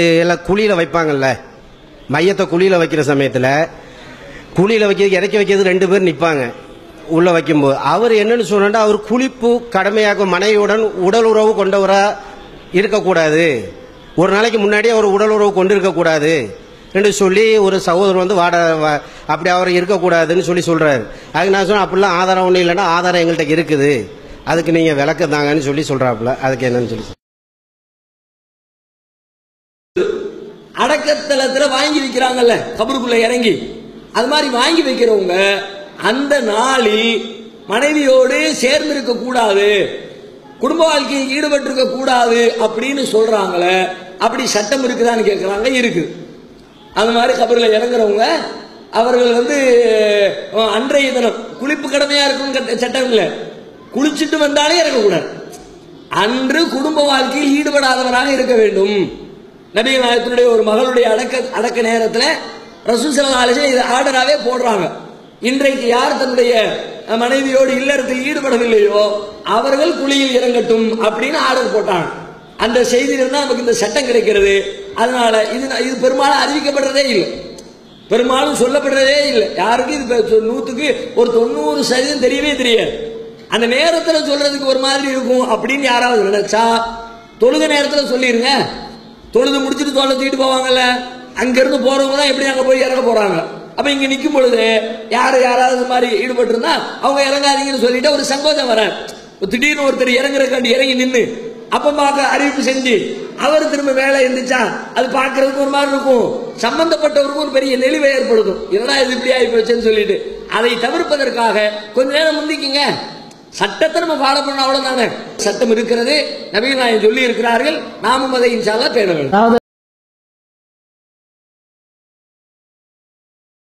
எல்லாம் குழியில் வைப்பாங்கல்ல. மையத்தை குழியில் வைக்கிற சமயத்தில் குழியில் வைக்கிறது இறக்கி வைக்கிறது ரெண்டு பேர் நிற்பாங்க உள்ளே வைக்கும்போது. அவர் என்னன்னு சொன்னா அவர் குளிப்பு கடமையாக்கும் மனைவியுடன் உடல் உறவு கொண்டவராக இருக்கக்கூடாது. ஒரு நாளைக்கு முன்னாடி அவர் உடல் உறவு கொண்டு இருக்கக்கூடாது என்று சொல்லி ஒரு சகோதரர் வந்து வாட அப்படி அவர் இருக்கக்கூடாதுன்னு சொல்லி சொல்கிறாரு அதுக்கு நான் சொன்னேன் அப்படிலாம் ஆதாரம் ஒன்றும் இல்லைன்னா ஆதாரம் எங்கள்கிட்ட இருக்குது. அதுக்கு நீங்கள் விளக்கு தாங்கன்னு சொல்லி சொல்கிறாப்புல அதுக்கு என்னன்னு சொல்லி அடக்கத்தலத்துல வாங்கி வைக்கிறாங்கல்ல கபருக்குள்ள இறங்கி. அது மாதிரி வாங்கி வைக்கிறவங்க அந்த நாளி மனைவியோடு சேர்ந்து இருக்க கூடாது குடும்ப வாழ்க்கையில் ஈடுபட்டு இருக்க கூடாது அப்படின்னு சொல்றாங்களே அப்படி சட்டம் இருக்குதான்னு கேட்குறாங்க இருக்கு. அந்த மாதிரி கபரில் இறங்குறவங்க அவர்கள் வந்து அன்றைய தினம் குளிப்பு கடமையா இருக்கும் சட்டம் இல்லை குளிச்சுட்டு வந்தாலே இறங்கக்கூடாது. அன்று குடும்ப வாழ்க்கையில் ஈடுபடாதவராக இருக்க வேண்டும். நபி நாயகத்தினுடைய ஒரு மகளுடைய அடக்க அடக்க நேரத்தில் ரசூல் ஸல்லல்லாஹு இது ஆர்டராகவே போடுறாங்க. இன்றைக்கு யார் தன்னுடைய மனைவியோடு இல்லறத்தில் ஈடுபடவில்லையோ அவர்கள் குழியில் இறங்கட்டும் அப்படின்னு ஆர்டர் போட்டாங்க. அந்த செய்தியிலிருந்து தான் நமக்கு இந்த சட்டம் கிடைக்கிறது. அதனால இது இது பெரும்பாலும் அறிவிக்கப்படுறதே இல்லை. பெரும்பாலும் சொல்லப்படுறதே இல்லை. யாருக்கும் இது நூற்றுக்கு ஒரு தொண்ணூறு சதவீதம் தெரியவே தெரியாது. அந்த நேரத்தில் சொல்றதுக்கு ஒரு மாதிரி இருக்கும் அப்படின்னு யாராவது நினைச்சா தொழுக நேரத்தில் சொல்லிடுங்க தொழுது முடிச்சுட்டு தோலை தூக்கிட்டு போவாங்கல்ல? அங்கிருந்து போறவங்க தான் எப்படி அங்கே போய் இறங்க போறாங்க? அப்ப இங்க நிற்கும் பொழுது யாரு யாராவது இது மாதிரி ஈடுபட்டு இருந்தா அவங்க இறங்காதீங்கன்னு சொல்லிட்டு ஒரு சங்கோஜம் வர. திடீர்னு ஒருத்தர் இறங்குறக்காண்டி இறங்கி நின்று அப்ப பார்க்க அறிவிப்பு செஞ்சு அவர் திரும்ப வேலை இருந்துச்சா? அது பார்க்கறதுக்கு ஒரு மாதிரி இருக்கும். சம்பந்தப்பட்டவருக்கும் ஒரு பெரிய நெளிவை ஏற்படுத்தும். என்னடா இது இப்படி ஆகி போச்சுன்னு சொல்லிட்டு அதை தவிர்ப்பதற்காக கொஞ்ச நேரம் முந்திக்கிங்க. சட்டத்தை நம்ம ஃபாலோ பண்ண அவ்வளவுதானே? சட்டம் இருக்கிறது நபிகள் நாயன் சொல்லி இருக்கிறார்கள் நாமும் அதை இன்ஷால்லா பேண வேண்டும்.